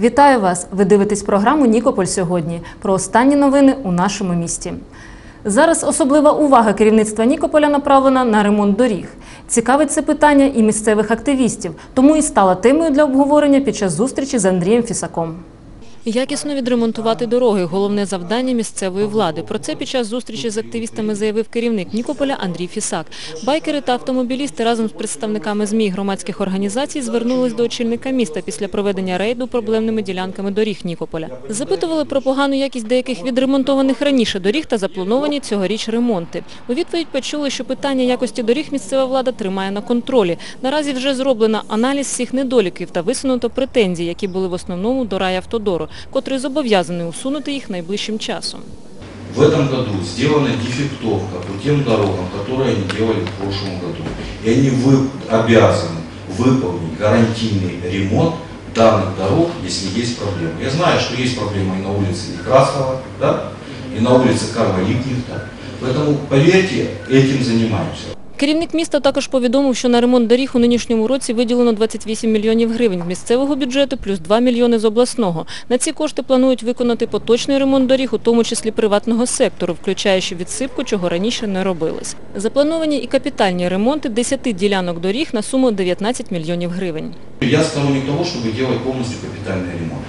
Вітаю вас! Ви дивитесь програму Нікополь сьогодні про останні новини у нашому місті. Зараз особлива увага керівництва Нікополя направлена на ремонт доріг. Цікавить це питання і місцевих активістів, тому і стала темою для обговорення під час зустрічі з Андрієм Фісаком. Якісно відремонтувати дороги – головне завдання місцевої влади. Про це під час зустрічі з активістами заявив керівник Нікополя Андрій Фісак. Байкери та автомобілісти разом з представниками ЗМІ громадських організацій звернулись до очільника міста після проведення рейду проблемними ділянками доріг Нікополя. Запитували про погану якість деяких відремонтованих раніше доріг та заплановані цьогоріч ремонти. У відповідь почули, що питання якості доріг місцева влада тримає на контролі. Наразі вже зроблено аналіз всіх недоліків та висунуто претензії, які були в основному до райавтодору, котрий зобов'язаний усунути їх найближчим часом. В этом году сделана дефектовка по тем дорогам, которые они делали в прошлом году. И они вы, обязаны выполнить гарантийный ремонт данных дорог, если есть проблемы. Я знаю, что есть проблемы и на улице Некрасова, да, и на улице Карла Липнихта. Поэтому, поверьте, этим занимаемся. Керівник міста також повідомив, що на ремонт доріг у нинішньому році виділено 28 мільйонів гривень з місцевого бюджету плюс 2 мільйони з обласного. На ці кошти планують виконати поточний ремонт доріг, у тому числі приватного сектору, включаючи відсипку, чого раніше не робилось. Заплановані і капітальні ремонти 10 ділянок доріг на суму 19 мільйонів гривень. Я сторонник того, чтобы делать полностью капитальный ремонт.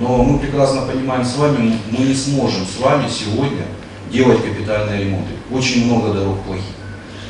Но мы прекрасно понимаем с вами, мы не сможем с вами сегодня делать капитальные ремонты. Очень много дорог плохих.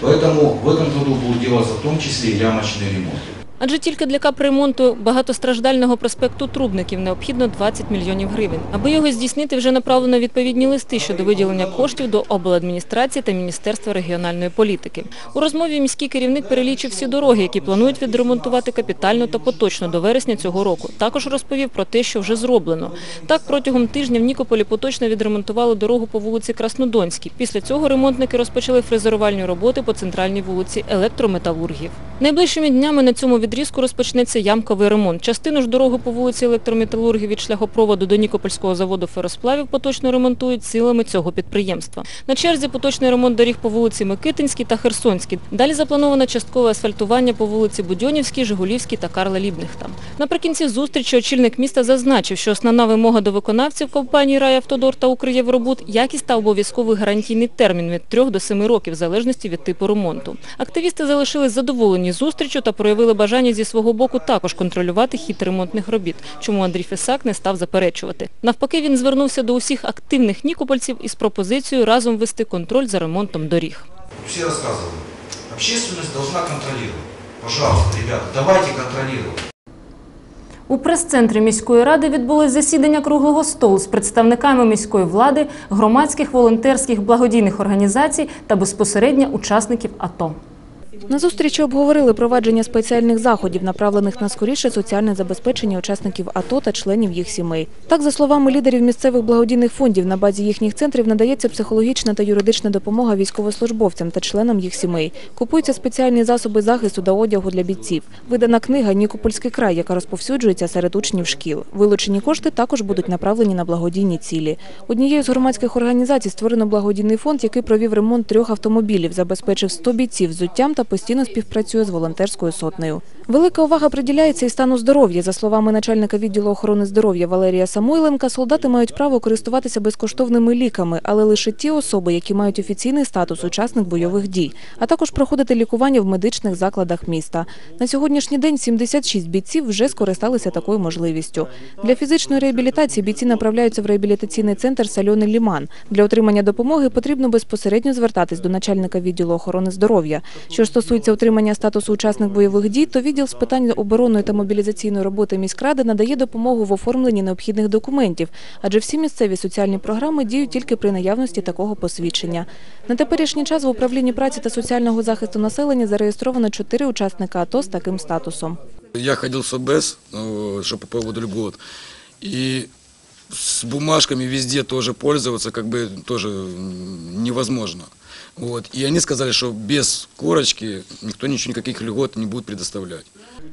Поэтому в этом году будут делаться в том числе и ямочные ремонты. Адже тільки для капремонту багатостраждального проспекту Трубників необхідно 20 мільйонів гривень. Аби його здійснити, вже направлено відповідні листи щодо виділення коштів до обладміністрації та Міністерства регіональної політики. У розмові міський керівник перелічив всі дороги, які планують відремонтувати капітально та поточно до вересня цього року. Також розповів про те, що вже зроблено. Так, протягом тижня в Нікополі поточно відремонтували дорогу по вулиці Краснодонській. Після цього ремонтники розпочали фрезерувальні роботи по центральній вулиці електрометалургів. Найближчими днями на цьому відрізку розпочнеться ямковий ремонт. Частину ж дороги по вулиці електрометалургів від шляхопроводу до Нікопольського заводу феросплавів поточно ремонтують силами цього підприємства. На черзі поточний ремонт доріг по вулиці Микитинській та Херсонській. Далі заплановано часткове асфальтування по вулиці Будьонівській, Жигулівській та Карла Лібнихта. Наприкінці зустрічі очільник міста зазначив, що основна вимога до виконавців компанії «Райавтодор» та «Укрєвробуд» – якість та обов'язковий гарантійний термін від 3 до 7 років, в залежності від типу ремонту. Активісти залишились задоволені зустрічю та проявили бажання зі свого боку також контролювати хід ремонтних робіт, чому Андрій Фесак не став заперечувати. Навпаки, він звернувся до усіх активних нікопольців із пропозицією разом вести контроль за ремонтом доріг. Все рассказывали. Общественность должна контролировать. Пожалуйста, ребята, давайте контролировать. У прес-центрі міської ради відбулось засідання круглого столу з представниками міської влади, громадських, волонтерських, благодійних організацій та безпосередньо учасників АТО. На зустрічі обговорили провадження спеціальних заходів, направлених на скоріше соціальне забезпечення учасників АТО та членів їх сімей. Так, за словами лідерів місцевих благодійних фондів, на базі їхніх центрів надається психологічна та юридична допомога військовослужбовцям та членам їх сімей. Купуються спеціальні засоби захисту та одягу для бійців. Видана книга «Нікопольський край», яка розповсюджується серед учнів шкіл. Вилучені кошти також будуть направлені на благодійні цілі. Однією з громадських організацій створено благодійний фонд, який провів ремонт трьох автомобілів, забезпечив 100 бійців взуттям та постійно співпрацює з волонтерською сотнею. Велика увага приділяється і стану здоров'я. За словами начальника відділу охорони здоров'я Валерія Самойленка, солдати мають право користуватися безкоштовними ліками, але лише ті особи, які мають офіційний статус учасник бойових дій, а також проходити лікування в медичних закладах міста. На сьогоднішній день 76 бійців вже скористалися такою можливістю. Для фізичної реабілітації бійці направляються в реабілітаційний центр Сальони Ліман. Для отримання допомоги потрібно безпосередньо звертатись до начальника відділу охорони здоров'я. Що ж стосується отримання статусу учасник бойових дій, то відділ з питань оборонної та мобілізаційної роботи міськради надає допомогу в оформленні необхідних документів, адже всі місцеві соціальні програми діють тільки при наявності такого посвідчення. На теперішній час в управлінні праці та соціального захисту населення зареєстровано чотири учасника АТО з таким статусом. Я ходил в СОБЭС, ну, что по поводу льгот, и с бумажками везде тоже пользоваться как тоже м, невозможно. Вот. И они сказали, что без корочки никто ничего, никаких льгот не будет предоставлять.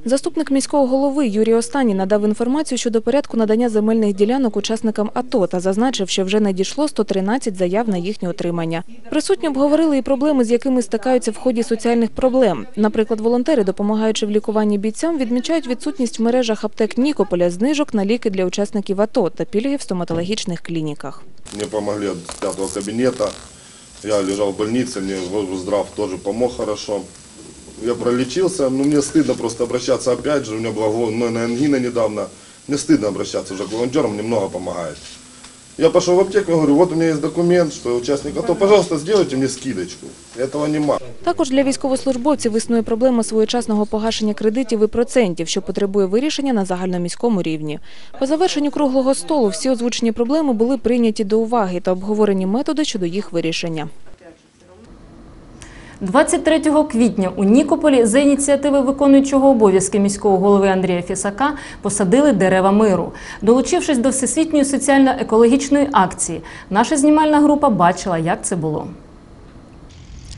Заступник міського голови Юрій Останній надав інформацію щодо порядку надання земельних ділянок учасникам АТО та зазначив, що вже надійшло 113 заяв на їхнє отримання. Присутні обговорили і проблеми, з якими стикаються в ході соціальних проблем. Наприклад, волонтери, допомагаючи в лікуванні бійцям, відмічають відсутність в мережах аптек Нікополя знижок на ліки для учасників АТО та пільги в стоматологічних клініках. Мне помогли от пятого кабинета. Я лежал в больнице, мне здрав тоже помог хорошо. Я пролечился, но мне стыдно просто обращаться опять же. У меня была гнойная ангина недавно. Мне стыдно обращаться уже к волонтерам, мне много помогает. Я пошел в аптеку, говорю, вот у меня есть документ, что я участник АТО, пожалуйста, сделайте мне скидочку. Этого нема. Також для військовослужбовців існує проблема своєчасного погашення кредитів і процентів, що потребує вирішення на загальноміському рівні. По завершенню круглого столу всі озвучені проблеми були прийняті до уваги та обговорені методи щодо їх вирішення. 23 квітня у Нікополі за ініціативи виконуючого обов'язки міського голови Андрія Фісака посадили дерева миру. Долучившись до всесвітньої соціально-екологічної акції, наша знімальна група бачила, як це було.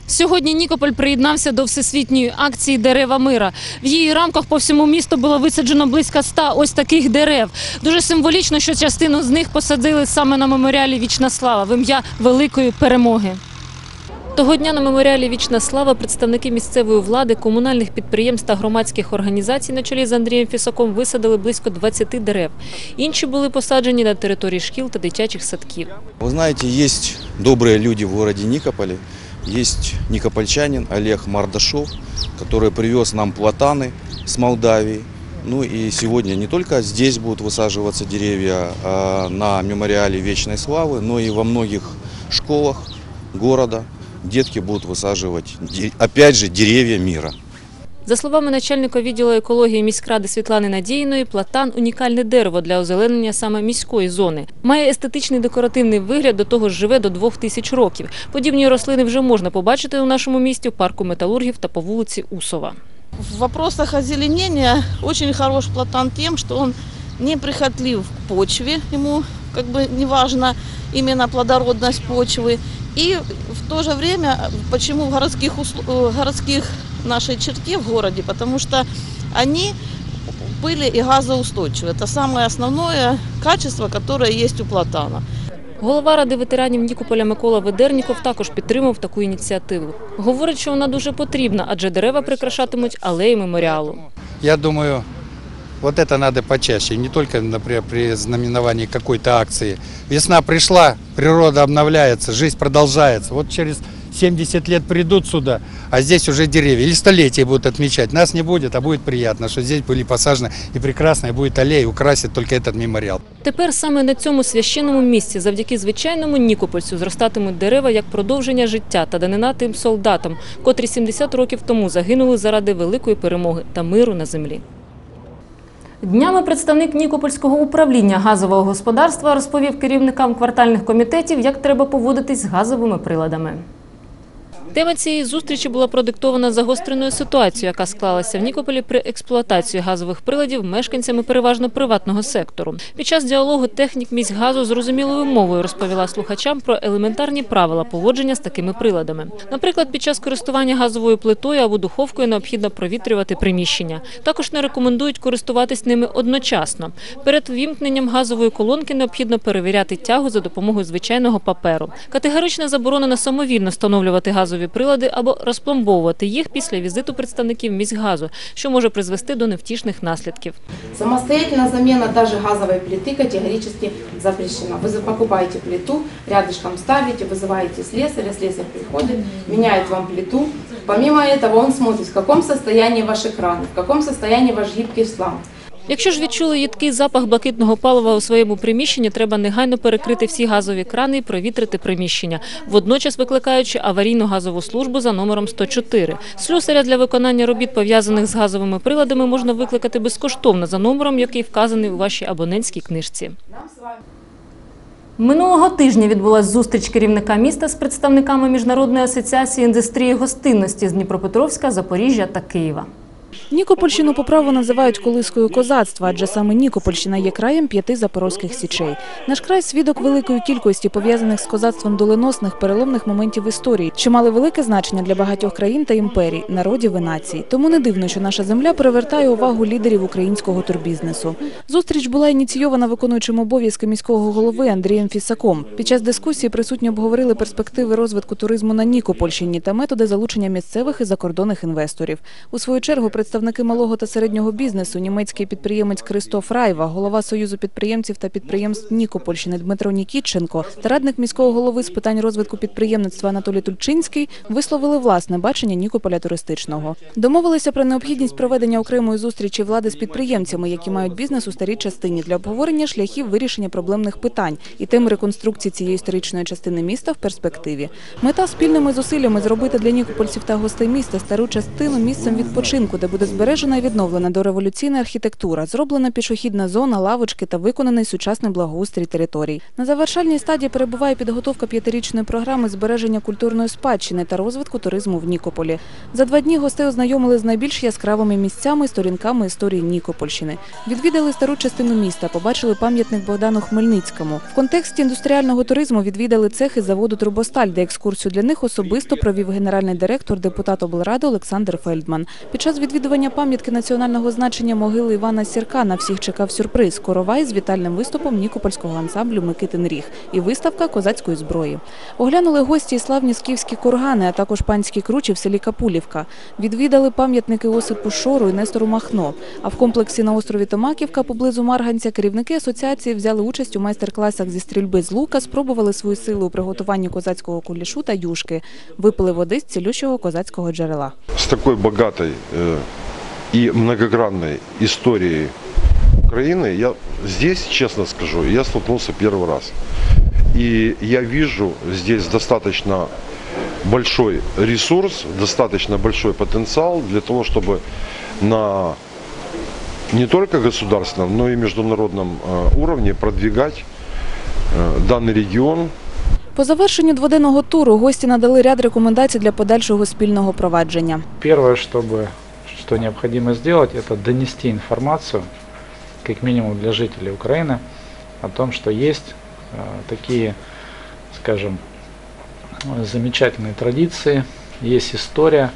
Сьогодні Нікополь приєднався до всесвітньої акції Дерева мира. В її рамках по всьому місту було висаджено близько ста ось таких дерев. Дуже символічно, що частину з них посадили саме на меморіалі Вічна слава в ім'я великої перемоги. Того дня на меморіалі Вічна слава представники місцевої влади, комунальних підприємств та громадських організацій на чолі з Андрієм Фісаком висадили близько 20 дерев. Інші були посаджені на території шкіл та дитячих садків. Вы знаете, есть добрые люди в городе Никополе. Есть никопольчанин Олег Мардашов, который привез нам платаны с Молдавии. Ну и сегодня не только здесь будут высаживаться деревья а на мемориале Вечной Славы, но и во многих школах города детки будут высаживать, де- опять же, деревья мира. За словами начальника відділу екології міськради Світлани Надіїної, платан – унікальне дерево для озеленення саме міської зони. Має естетичний декоративний вигляд, до того ж живе до двох тисяч років. Подібні рослини вже можна побачити у нашому місті в парку металургів та по вулиці Усова. В вопросах озеленения очень хорош платан тем, что он неприхотлив к почве, ему как бы не важно именно плодородность почвы. И в то же время, почему в городских, усл- э, городских нашей черте в городе, потому что они пыли и газоустойчивы. Это самое основное качество, которое есть у платана. Голова ради ветеранів Нікополя Микола Ведерніков також підтримав таку ініціативу. Говорить, що вона дуже потрібна, адже дерева прикрашатимуть алеї меморіалу. Я думаю, вот это надо почаще, не только, например, при знаменовании какой-то акции. Весна пришла, природа обновляется, жизнь продолжается. Вот через 70 лет придут сюда, а здесь уже деревья. Или столетие будут отмечать. Нас не будет, а будет приятно, что здесь были посажены и прекрасная будет аллея, украсит только этот мемориал. Тепер саме на цьому священному місці, завдяки звичайному Нікопольцю, зростатимуть дерева як продовження життя та данина тим солдатам, котрі 70 років тому загинули заради великої перемоги та миру на землі. Днями представник Нікопольського управління газового господарства розповів керівникам квартальних комітетів, як треба поводитись з газовими приладами. Тема цієї зустрічі була продиктована загостреною ситуацією, яка склалася в Нікополі при експлуатації газових приладів мешканцями переважно приватного сектору. Під час діалогу технік міськгазу зрозумілою мовою розповіла слухачам про елементарні правила поводження з такими приладами. Наприклад, під час користування газовою плитою або духовкою необхідно провітрювати приміщення. Також не рекомендують користуватись ними одночасно. Перед ввімкненням газової колонки необхідно перевіряти тягу за допомогою звичайного паперу. Категорична заборона на самовільно встановлювати газові прилади або розпломбовувати їх після візиту представників міськгазу, що може призвести до невтішних наслідків. Самостоятельная замена даже газовой плиты категорически запрещена. Вы за- покупаете плиту, рядышком ставите, вызываете слесаря, слесарь приходит, меняет вам плиту. Помимо этого он смотрит, в каком состоянии ваши краны, в каком состоянии ваш гибкий шланг. Якщо ж відчули їдкий запах блакитного палива у своєму приміщенні, треба негайно перекрити всі газові крани і провітрити приміщення, водночас викликаючи аварійну газову службу за номером 104. Слюсаря для виконання робіт, пов'язаних з газовими приладами, можна викликати безкоштовно за номером, який вказаний у вашій абонентській книжці. Минулого тижня відбулася зустріч керівника міста з представниками Міжнародної асоціації індустрії гостинності з Дніпропетровська, Запоріжжя та Києва. Нікопольщину по праву називають колискою козацтва, адже саме Нікопольщина є краєм п'яти запорозьких січей. Наш край свідок великої кількості пов'язаних з козацтвом доленосних переломних моментів історії, що мали велике значення для багатьох країн та імперій, народів і націй. Тому не дивно, що наша земля привертає увагу лідерів українського турбізнесу. Зустріч була ініційована виконуючим обов'язки міського голови Андрієм Фісаком. Під час дискусії присутні обговорили перспективи розвитку туризму на Нікопольщині та методи залучення місцевих і закордонних інвесторів. У свою чергу представники малого та середнього бізнесу, німецький підприємець Кристоф Райва, голова Союзу підприємців та підприємств Нікопольщини Дмитро Нікітченко та радник міського голови з питань розвитку підприємництва Анатолій Тульчинський висловили власне бачення Нікополя туристичного. Домовилися про необхідність проведення окремої зустрічі влади з підприємцями, які мають бізнес у старій частині для обговорення шляхів вирішення проблемних питань і тем реконструкції цієї історичної частини міста в перспективі. Мета спільними зусиллями зробити для нікопольців та гостей міста стару частину місцем відпочинку, де буде збережена і відновлена дореволюційна архітектура, зроблена пішохідна зона, лавочки та виконаний сучасний благоустрій територій. На завершальній стадії перебуває підготовка п'ятирічної програми збереження культурної спадщини та розвитку туризму в Нікополі. За два дні гостей ознайомили з найбільш яскравими місцями сторінками історії Нікопольщини. Відвідали стару частину міста, побачили пам'ятник Богдану Хмельницькому. В контексті індустріального туризму відвідали цехи заводу Трубосталь, де екскурсію для них особисто провів генеральний директор депутат облради Олександр Фельдман. Під час відвідування пам'ятки національного значення могили Івана Сірка на всіх чекав сюрприз – коровай з вітальним виступом нікопольського ансамблю Микитин Ріг і виставка козацької зброї. Оглянули гості і славні скіфські кургани, а також панські кручі в селі Капулівка. Відвідали пам'ятники Осипу Шору і Нестору Махно. А в комплексі на острові Томаківка поблизу Марганця керівники асоціації взяли участь у майстер-класах зі стрільби з лука, спробували свої сили у приготуванні козацького кулішу та юшки, випили води з цілющого козацького джерела. с такой богатой э, и многогранной историей Украины, я здесь, честно скажу, я столкнулся первый раз. И я вижу здесь достаточно большой ресурс, достаточно большой потенциал для того, чтобы на не только государственном, но и международном э, уровне продвигать э, данный регион По завершенню дводенного туру гості надали ряд рекомендацій для подальшого спільного провадження. Первое, чтобы, что необходимо сделать, это донести информацию, как минимум для жителей Украины, о том, что есть э, такие, скажем, замечательные традиции, есть история,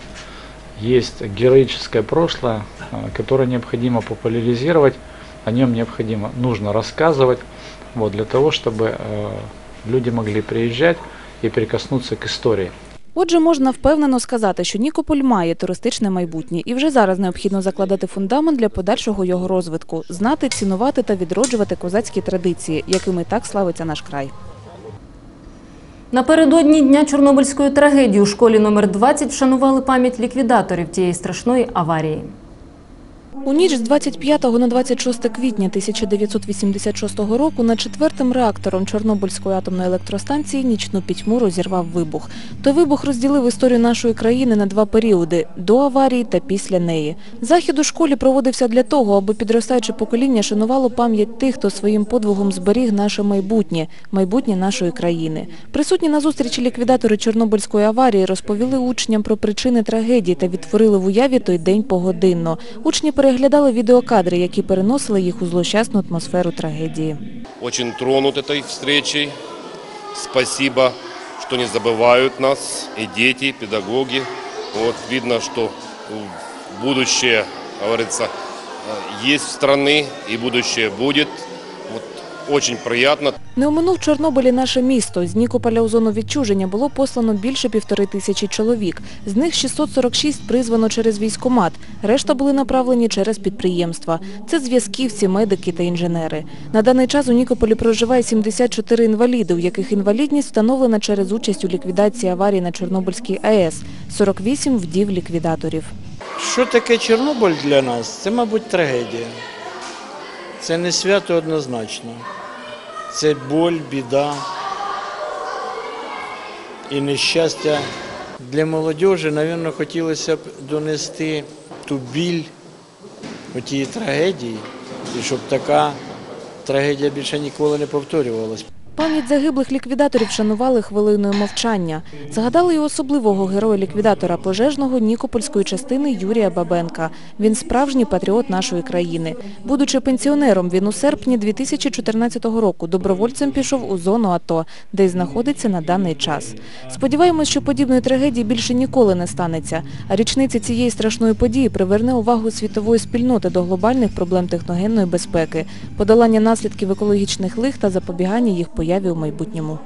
есть героическое прошлое, э, которое необходимо популяризировать, о нем необходимо, нужно рассказывать, вот, для того, чтобы э, люди могли приезжать и прикоснуться к истории. Отже, можна впевнено сказати, що Нікополь має туристичне майбутнє, і вже зараз необхідно закладати фундамент для подальшого його розвитку, знати, цінувати та відроджувати козацькі традиції, якими так славиться наш край. Напередодні дня Чорнобильської трагедії у школі номер 20 вшанували пам'ять ліквідаторів тієї страшної аварії. У ніч з 25 на 26 квітня 1986 року над четвертим реактором Чорнобильської атомної електростанції нічну пітьму розірвав вибух. Той вибух розділив історію нашої країни на два періоди – до аварії та після неї. Захід у школі проводився для того, аби підростаюче покоління шанувало пам'ять тих, хто своїм подвигом зберіг наше майбутнє, майбутнє нашої країни. Присутні на зустрічі ліквідатори Чорнобильської аварії розповіли учням про причини трагедії та відтворили в уяві той день погодинно. Учні переглядали відеокадри, які переносили їх у злощасну атмосферу трагедії. очень тронут этой встречей. Спасибо, что не забывают нас и дети, и педагоги. Вот видно, что э, будущее, говорится, э, есть в страны и будущее будет. Очень приятно. Не оминув Чорнобилі наше місто. З Нікополя у зону відчуження було послано більше півтори тисячі чоловік. З них 646 призвано через військомат. Решта були направлені через підприємства. Це зв'язківці, медики та інженери. На даний час у Нікополі проживає 74 інваліди, у яких інвалідність встановлена через участь у ліквідації аварії на Чорнобильській АЕС. 48 вдів ліквідаторів. Що таке Чорнобиль для нас? Це, мабуть, трагедія. Це не свято однозначно. Це боль, біда і нещастя. Для молодіжі, мабуть, хотілося б донести ту біль тієї трагедії, і щоб така трагедія більше ніколи не повторювалась. Пам'ять загиблих ліквідаторів шанували хвилиною мовчання. Згадали і особливого героя-ліквідатора пожежного Нікопольської частини Юрія Бабенка. Він справжній патріот нашої країни. Будучи пенсіонером, він у серпні 2014 року добровольцем пішов у зону АТО, де й знаходиться на даний час. Сподіваємось, що подібної трагедії більше ніколи не станеться. А річниця цієї страшної події приверне увагу світової спільноти до глобальних проблем техногенної безпеки, подолання наслідків екологічних лих та запобігання їх появі у майбутньому.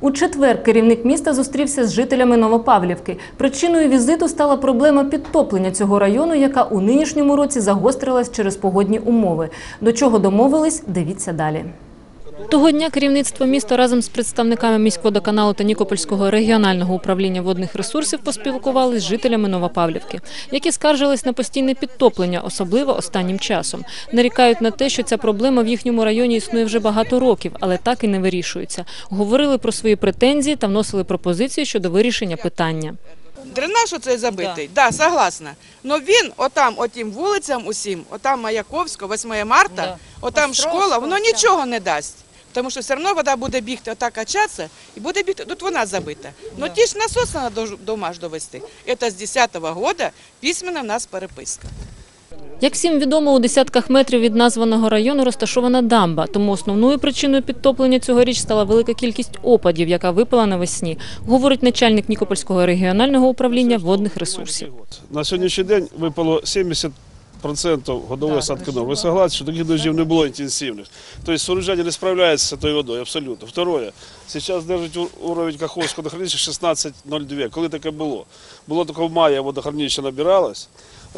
У четвер керівник міста зустрівся з жителями Новопавлівки. Причиною візиту стала проблема підтоплення цього району, яка у нинішньому році загострилась через погодні умови. До чого домовились, дивіться далі. Того дня керівництво міста разом з представниками міськводоканалу та Нікопольського регіонального управління водних ресурсів поспілкувалися з жителями Новопавлівки, які скаржились на постійне підтоплення, особливо останнім часом. Нарікають на те, що ця проблема в їхньому районі існує вже багато років, але так і не вирішується. Говорили про свої претензії та вносили пропозиції щодо вирішення питання. Дренаж оцей забитий, да. согласна. Но він отам, отім вулицям усім, отам Маяковського, 8 марта, отам школа, воно нічого не дасть. Тому що все одно вода буде бігти, отак качатися, і буде бігти, тут вона забита. Ну ті ж насос треба до, до маш довести. Це з 10-го року письмена в нас переписка. Як всім відомо, у десятках метрів від названого району розташована дамба, тому основною причиною підтоплення цьогоріч стала велика кількість опадів, яка випала навесні, говорить начальник Нікопольського регіонального управління водних ресурсів. На сьогоднішній день випало 70% годової осадки норм. Ви согласні, що таких дождів не було інтенсивних. Тобто сооруження не справляється з тою водою, абсолютно. Второе, зараз держить уровень Каховського водохранилища 16,02. Коли таке було? Було таке в маї водохранилище набиралось,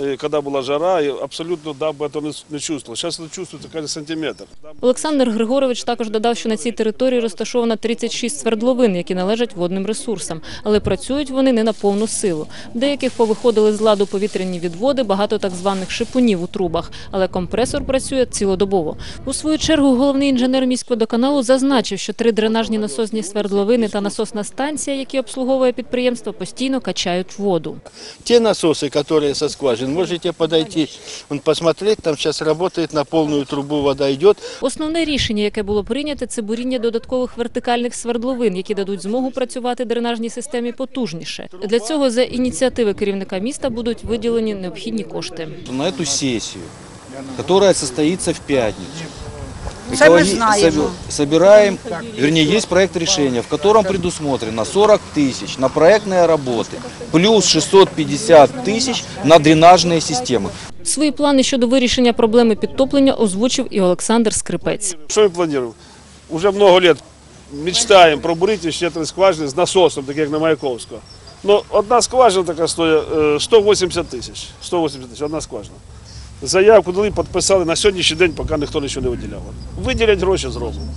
е, коли була жара, і абсолютно дамба це не, не чувствувала. Зараз це чувствується каже сантиметр. Олександр Григорович також додав, що на цій території розташовано 36 свердловин, які належать водним ресурсам, але працюють вони не на повну силу. Деяких повиходили з ладу повітряні відводи, багато так званих шипунів у трубах, але компресор працює цілодобово. У свою чергу головний інженер міськводоканалу зазначив, що три дренажні насосні свердловини та насосна станція, які обслуговує підприємство, постійно качають воду. Те насосы, которые со скважин, можете подойти, вон, посмотреть, там сейчас работает на повну трубу, вода йде. Основне рішення, яке було прийнято, це буріння додаткових вертикальних свердловин, які дадуть змогу працювати дренажній системі потужніше. Для цього за ініціативи керівника міста будуть виділені необхідні кошти. На цю сесію, которая состоїться в пятницу, Це ми экологи- знаємо. соби- собираем, вернее, есть проект решения, в котором предусмотрено 40 тысяч на проектные работы, плюс 650 тысяч на дренажные системы. Свої плани щодо вирішення проблеми підтоплення озвучив і Олександр Скрипець. Что мы планируем? Уже много лет мечтаем про бурить ще три скважини з насосом, так як на Маяковського. Ну, одна скважина така стоїть е, 180 тисяч. 180 тисяч, одна скважина. Заявку дали, підписали, на сьогоднішній день поки ніхто нічого не виділяв. Виділять гроші зробимо.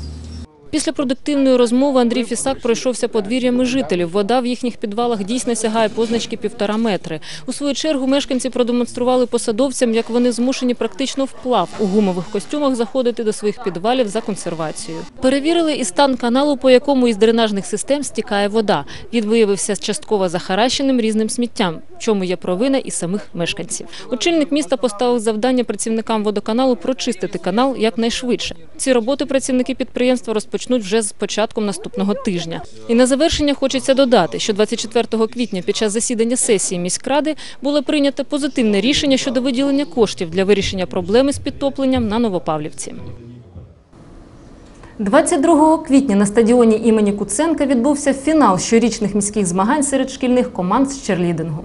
Після продуктивної розмови Андрій Фісак пройшовся подвір'ями жителів. Вода в їхніх підвалах дійсно сягає позначки півтора метри. У свою чергу мешканці продемонстрували посадовцям, як вони змушені практично вплав у гумових костюмах заходити до своїх підвалів за консервацією. Перевірили і стан каналу, по якому із дренажних систем стікає вода. Він виявився частково захаращеним різним сміттям, в чому є провина і самих мешканців. Очільник міста поставив завдання працівникам водоканалу прочистити канал якнайшвидше. Ці роботи працівники підприємства розпочнуть вже з початком наступного тижня. І на завершення хочеться додати, що 24 квітня під час засідання сесії міськради було прийнято позитивне рішення щодо виділення коштів для вирішення проблеми з підтопленням на Новопавлівці. 22 квітня на стадіоні імені Куценка відбувся фінал щорічних міських змагань серед шкільних команд з черлідингу.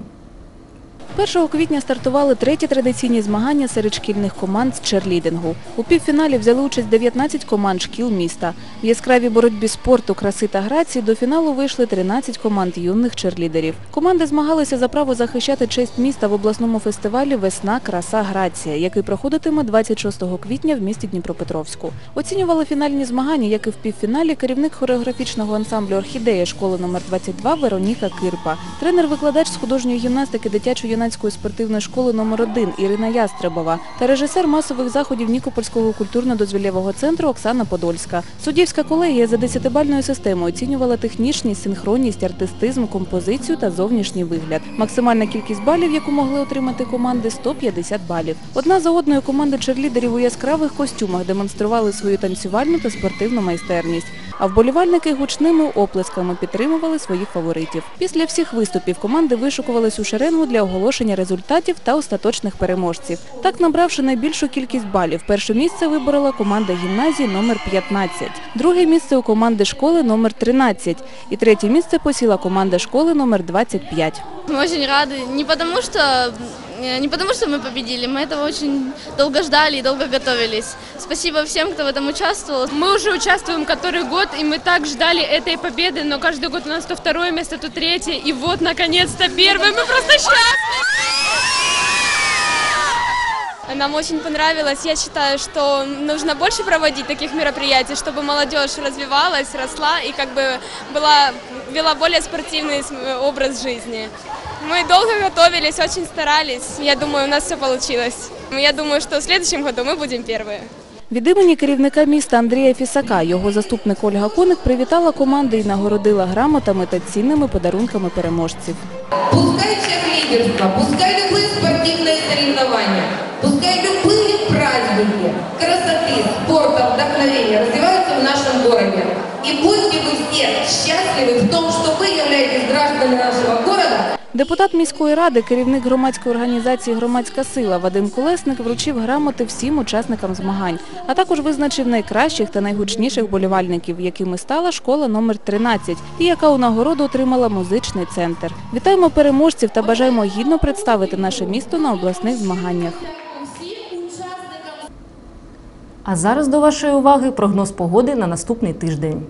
1 квітня стартували треті традиційні змагання серед шкільних команд з черлідингу. У півфіналі взяли участь 19 команд шкіл міста. В яскравій боротьбі спорту, краси та грації до фіналу вийшли 13 команд юних черлідерів. Команди змагалися за право захищати честь міста в обласному фестивалі Весна, краса, грація, який проходитиме 26 квітня в місті Дніпропетровську. Оцінювали фінальні змагання, як і в півфіналі, керівник хореографічного ансамблю Орхідея школи номер 22 Вероніка Кирпа, тренер-викладач з художньої гімнастики дитячо-юнацької юнацької спортивної школи номер 1 Ірина Ястребова та режисер масових заходів Нікопольського культурно-дозвілєвого центру Оксана Подольська. Суддівська колегія за десятибальною системою оцінювала технічність, синхронність, артистизм, композицію та зовнішній вигляд. Максимальна кількість балів, яку могли отримати команди, 150 балів. Одна за одною команди черлідерів у яскравих костюмах демонстрували свою танцювальну та спортивну майстерність. А вболівальники гучними оплесками підтримували своїх фаворитів. Після всіх виступів команди вишукувались у шеренгу для оголошення результатів та остаточних переможців. Так, набравши найбільшу кількість балів, перше місце виборола команда гімназії номер 15, друге місце у команди школи номер 13 і третє місце посіла команда школи номер 25. Мы очень рады, не потому что э, не потому что мы победили, мы этого очень долго ждали и долго готовились. Спасибо всем, кто в этом участвовал. Мы уже участвуем который год, и мы так ждали этой победы, но каждый год у нас то второе место, то третье, и вот наконец-то первое. Мы просто счастливы! Нам очень понравилось. Я считаю, что нужно больше проводить таких мероприятий, чтобы молодежь развивалась, росла и как бы была, вела более спортивный с- образ жизни. Мы долго готовились, очень старались. Я думаю, у нас все получилось. Я думаю, что в следующем году мы будем первые. Від імені керівника міста Андрія Фісака його заступник Ольга Коник привітала команди і нагородила грамотами та цінними подарунками переможців. Пускай черлидерство, пускай любые спортивные соревнования, пускай любые праздники красоты, спорта, вдохновения развиваются в нашем городе. И будьте вы все счастливы в том, что вы являетесь гражданами нашего города, Депутат міської ради, керівник громадської організації Громадська сила Вадим Колесник вручив грамоти всім учасникам змагань, а також визначив найкращих та найгучніших болівальників, якими стала школа номер 13 і яка у нагороду отримала музичний центр. Вітаємо переможців та бажаємо гідно представити наше місто на обласних змаганнях. А зараз до вашої уваги прогноз погоди на наступний тиждень.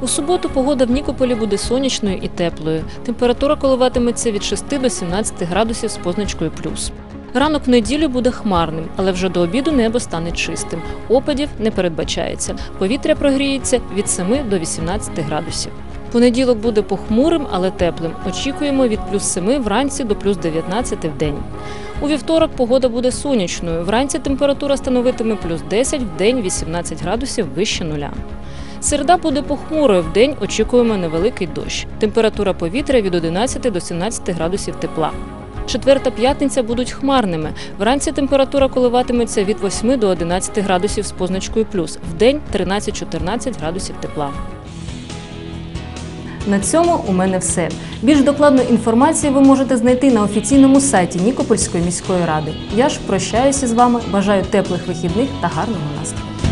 У суботу погода в Нікополі буде сонячною і теплою. Температура коливатиметься від 6 до 17 градусів з позначкою плюс. Ранок в неділю буде хмарним, але вже до обіду небо стане чистим. Опадів не передбачається. Повітря прогріється від 7 до 18 градусів. Понеділок буде похмурим, але теплим. Очікуємо від плюс 7 вранці до плюс 19 в день. У вівторок погода буде сонячною. Вранці температура становитиме плюс 10, в день 18 градусів вище нуля. Середа буде похмурою, в день очікуємо невеликий дощ. Температура повітря від 11 до 17 градусів тепла. Четвер та п'ятниця будуть хмарними. Вранці температура коливатиметься від 8 до 11 градусів з позначкою плюс, в день 13-14 градусів тепла. На цьому у мене все. Більш докладну інформацію ви можете знайти на офіційному сайті Нікопольської міської ради. Я ж прощаюся з вами, бажаю теплих вихідних та гарного настрою.